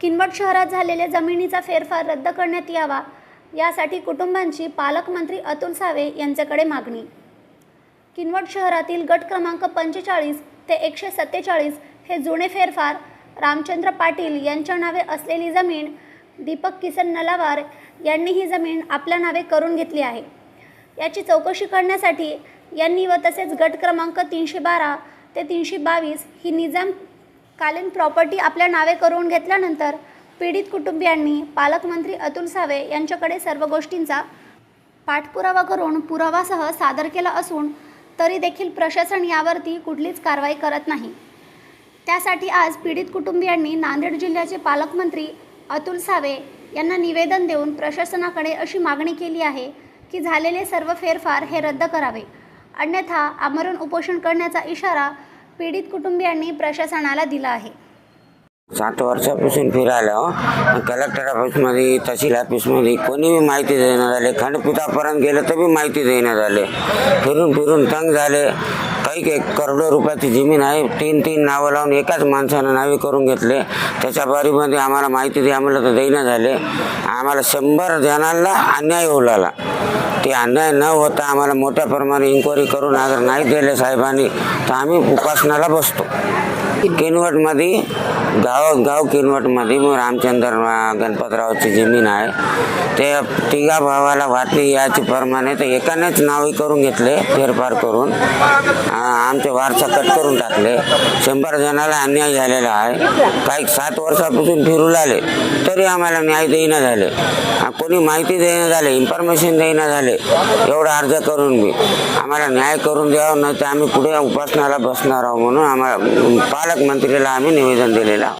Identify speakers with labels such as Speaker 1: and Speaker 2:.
Speaker 1: किनवट शहरात झालेल्या जमिनीचा फेरफार रद्द करण्यात यावा यासाठी कुटुंबांची पालकमंत्री अतुल सावे यांच्याकडे मागणी. किनवट शहरातील गट क्रमांक पंचेचाळीस ते एकशे सत्तेचाळीस हे जुने फेरफार रामचंद्र पाटील यांच्या नावे असलेली जमीन दीपक किसन नलावार यांनी ही जमीन आपल्या नावे करून घेतली आहे. याची चौकशी करण्यासाठी यांनी व तसेच गट क्रमांक तीनशे बारा ते तीनशे बावीस ही निजाम कालीन प्रॉपर्टी आपल्या नावे करून घेतल्यानंतर पीडित कुटुंबियांनी पालकमंत्री अतुल सावे यांच्याकडे सर्व गोष्टींचा पाठपुरावा करून पुरावासह सादर केला असून तरी देखील प्रशासन यावरती कुठलीच कारवाई करत नाही. त्यासाठी आज पीडित कुटुंबियांनी नांदेड जिल्ह्याचे पालकमंत्री अतुल सावे यांना निवेदन देऊन प्रशासनाकडे अशी मागणी केली आहे की झालेले सर्व फेरफार हे रद्द करावे. अन्यथा आमरण उपोषण करण्याचा इशारा पीडित कुटुंबियांनी प्रशासनाला दिला आहे.
Speaker 2: सात वर्षापासून फिरायला हो. कलेक्टर ऑफिसमध्ये तहसील ऑफिसमध्ये कोणी बी माहिती देण्यात झाले खंडपीठापर्यंत गेलं तर बी माहिती देण्यात आले. फिरून फिरून तंग झाले. काही काही करोडो रुपयाची जमीन आहे. तीन तीन नावं लावून एकाच माणसानं नावे करून घेतले. त्याच्या बारीमध्ये आम्हाला माहिती द्या आम्हाला तर देईना झाले. आम्हाला शंभर जणांना अन्याय होऊ लागला. ते अन्याय न होता आम्हाला मोठ्या प्रमाणे इन्क्वायरी करून अगर नाही दिले साहेबांनी. तर आम्ही उपासनाला बसतो. किनवटमध्ये गाव गाव किनवटमध्ये मग रामचंद्र गणपतरावची जमीन आहे. ते तिघा भावाला वाटली याची प्रमाणे तर एकानेच नावे करून घेतले फेरफार करून. आमचे वारसा कट करून टाकले. शंभर जणाला अन्याय झालेला आहे. काही सात वर्षापासून फिरू लागले तरी आम्हाला न्याय देईना झाले. कोणी माहिती देईना झाले इन्फॉर्मेशन देईना झाले. एवढा अर्ज करून मी. आम्हाला न्याय करून द्यावं नाही तर आम्ही पुढे उपासनाला बसणार आहोत म्हणून आम्हाला पालकमंत्रीला आम्ही निवेदन दिलेलं